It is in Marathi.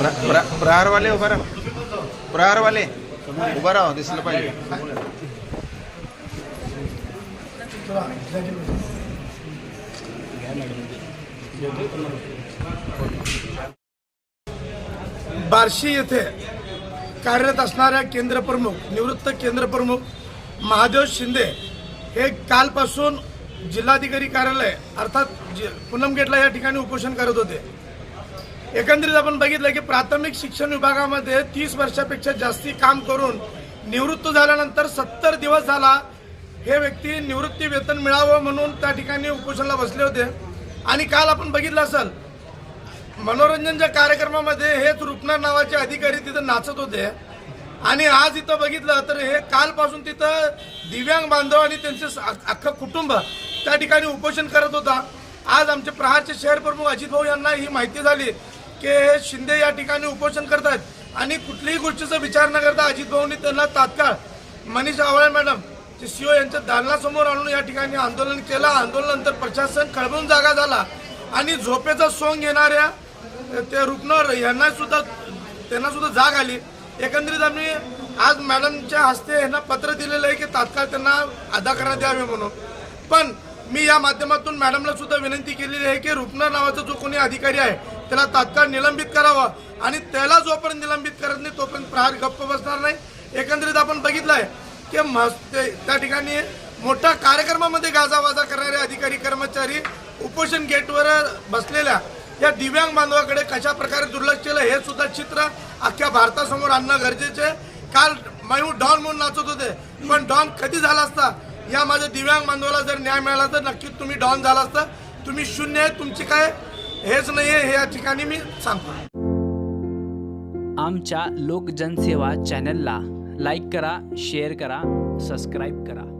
प्रहारवाले उभा राहा. प्रहारवाले उभा राहा दिसलं पाहिजे. बार्शी येथे कार्यरत असणाऱ्या केंद्रप्रमुख निवृत्त केंद्रप्रमुख महादेव शिंदे हे कालपासून जिल्हाधिकारी कार्यालय अर्थात जि- पूनम गेटला या ठिकाणी उपोषण करत होते. एकंदरीत आपण बघितलं की प्राथमिक शिक्षण विभागामध्ये तीस वर्षापेक्षा जास्ती काम करून निवृत्त झाल्यानंतर सत्तर दिवस झाला हे व्यक्ती निवृत्ती वेतन मिळावं म्हणून त्या ठिकाणी उपोषणाला बसले होते. आणि काल आपण बघितलं असेल मनोरंजनच्या कार्यक्रमामध्ये हेच रुपनार नावाचे अधिकारी तिथं नाचत होते. आणि आज इथं बघितलं तर हे कालपासून तिथं दिव्यांग बांधव आणि त्यांचे अख्खं कुटुंब त्या ठिकाणी उपोषण करत होता. आज आमचे प्रहारचे शहर प्रमुख अजित भाऊ यांना ही माहिती झाली. की हे शिंदे या ठिकाणी उपोषण करतायत. आणि कुठलीही गोष्टीचा विचार न करता अजित भाऊंनी त्यांना तात्काळ मनीष आवळे मॅडम जे सीओ यांच्या दालनासमोर आणून या ठिकाणी आंदोलन केलं. आंदोलनानंतर प्रशासन खळबळून जागा झाला. आणि झोपेचा सोंग घेणाऱ्या ते रुग्ण यांना सुद्धा त्यांना सुद्धा जाग आली. एकंदरीत आम्ही आज मॅडमच्या हस्ते यांना पत्र दिलेलं आहे की तात्काळ त्यांना अदा करण्यात यावे म्हणून. पण मी या माध्यमातून मॅडमला सुद्धा विनंती केलेली आहे की रुपनर नावाचा जो कोणी अधिकारी आहे त्याला तात्काळ निलंबित करावा आणि त्याला जोपर्यंत निलंबित करत नाही तोपर्यंत प्रहार गप्प बसणार नाही एकंदरीत आपण बघितलंय की मस्त त्या ठिकाणी मोठ्या कार्यक्रमामध्ये गाजावाजा करणारे अधिकारी कर्मचारी उपोषण गेटवर बसलेल्या या दिव्यांग बांधवाकडे कशा प्रकारे दुर्लक्ष केलं हे सुद्धा चित्र अख्ख्या भारतासमोर आणणं गरजेचे आहे. काल मयू डॉन म्हणून नाचत होते पण डॉन कधी झाला असता या माझ्या दिव्यांग बांधवाला जर न्याय मिळाला तर नक्कीच तुम्ही डॉन झाला असता. तुम्ही शून्य आहे तुमची काय हेच नाही आहे हे या ठिकाणी मी सांगतो. आमच्या लोकजनसेवा चॅनलला लाईक करा शेअर करा सबस्क्राईब करा.